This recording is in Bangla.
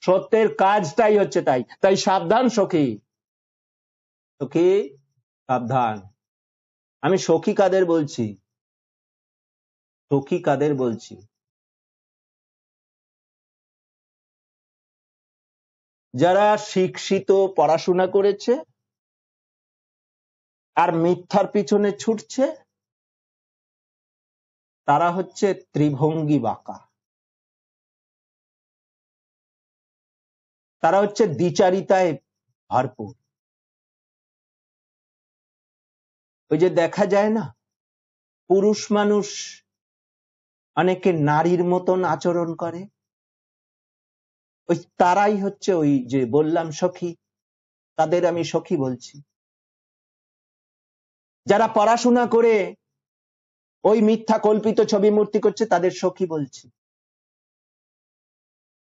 সত্যের কাজটাই হচ্ছে তাই। তাই সাবধান, সখী। সখী, সাবধান। আমি সখী কাদের বলছি? সখী কাদের বলছি? যারা শিক্ষিত, পড়াশোনা করেছে আর মিথ্যার পিছনে ছুটছে, তারা হচ্ছে ত্রিভঙ্গি বাঁকা। তারা হচ্ছে দ্বিচারিতায় ভরপুর। ওই যে দেখা যায় না, পুরুষ মানুষ অনেকে নারীর মতন আচরণ করে। ওই তারাই হচ্ছে ওই যে বললাম সখী, তাদের আমি সখী বলছি। যারা পড়াশোনা করে ওই মিথ্যা কল্পিত ছবি মূর্তি করছে, তাদের সখী বলছি।